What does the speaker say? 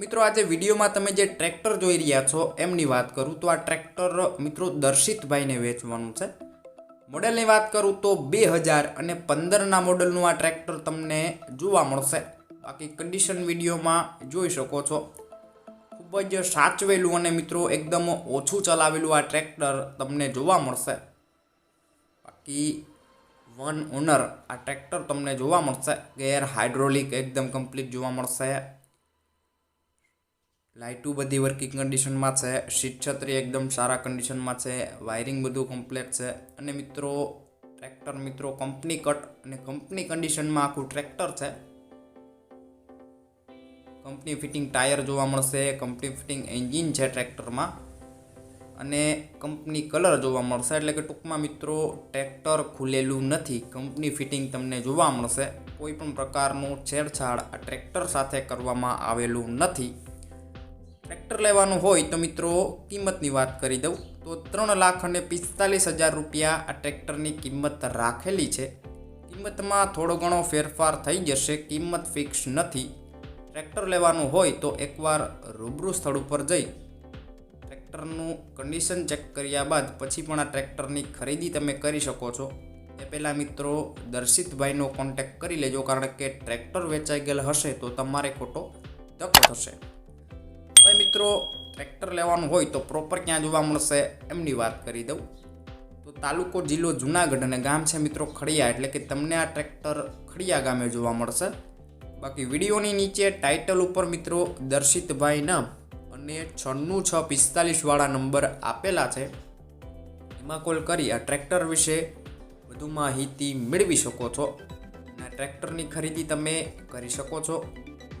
મિત્રો આજે વિડીયોમાં તમે જે ટ્રેક્ટર જોઈ રહ્યા છો, એમની વાત કરું. તો આ ટ્રેક્ટર મિત્રો દર્શિતભાઈને વેચવાનું છે. મોડેલની વાત કરું તો બે હજાર અને પંદરના મોડલનું આ ટ્રેક્ટર તમને જોવા મળશે. બાકી કન્ડિશન વિડીયોમાં જોઈ શકો છો. ખૂબ જ સાચવેલું અને મિત્રો એકદમ ઓછું ચલાવેલું આ ટ્રેક્ટર તમને જોવા મળશે. બાકી વન ઓનર આ ટ્રેક્ટર તમને જોવા મળશે. ગેર હાઇડ્રોલિક એકદમ કમ્પ્લીટ જોવા મળશે. લાઇટું બધી વર્કિંગ કન્ડિશનમાં છે સીટ છત્રી એકદમ સારા કન્ડિશનમાં છે વાયરિંગ બધું કમ્પ્લેટ છે. અને મિત્રો ટ્રેક્ટર મિત્રો કંપની કટ અને કંપની કન્ડિશનમાં આખું ટ્રેક્ટર છે. કંપની ફિટિંગ ટાયર જોવા મળશે કંપની ફિટિંગ એન્જિન છે ટ્રેક્ટરમાં અને કંપની કલર જોવા મળશે, એટલે કે ટૂંકમાં મિત્રો ટ્રેક્ટર ખુલેલું નથી કંપની ફિટિંગ તમને જોવા મળશે. કોઈ પણ પ્રકારનું છેડછાડ આ ટ્રેક્ટર સાથે કરવામાં આવેલું નથી. ટ્રેક્ટર લેવાનું હોય તો મિત્રો કિંમતની વાત કરી દઉં. તો ત્રણ લાખ અને પિસ્તાલીસ હજાર રૂપિયા આ ટ્રેક્ટરની કિંમત રાખેલી છે. કિંમતમાં થોડો ઘણો ફેરફાર થઈ જશે, કિંમત ફિક્સ નથી. ટ્રેક્ટર લેવાનું હોય તો એકવાર રૂબરૂ સ્થળ ઉપર જઈ. ટ્રેક્ટરનું કન્ડિશન ચેક કર્યા બાદ પછી પણ આ ટ્રેક્ટરની ખરીદી તમે કરી શકો છો. એ પહેલાં મિત્રો દર્શિતભાઈનો કોન્ટેક્ટ કરી લેજો, કારણ કે ટ્રેક્ટર વેચાઈ ગયેલ હશે તો તમારે ખોટો ધક્કો થશે. હવે મિત્રો ટ્રેક્ટર લેવાનું હોય તો પ્રોપર ક્યાં જોવા મળશે. એમની વાત કરી દઉં. તો તાલુકો જિલ્લો જુનાગઢ અને ગામ છે મિત્રો ખડિયા, એટલે કે તમને આ ટ્રેક્ટર ખડિયા ગામે જોવા મળશે. બાકી વિડીયોની નીચે ટાઇટલ ઉપર મિત્રો દર્શિતભાઈ નામ અને છન્નું છ પિસ્તાલીસવાળા નંબર આપેલા છે. એમાં કોલ કરી આ ટ્રેક્ટર વિશે વધુ માહિતી મેળવી શકો છો. અને આ ટ્રેક્ટરની ખરીદી તમે કરી શકો છો.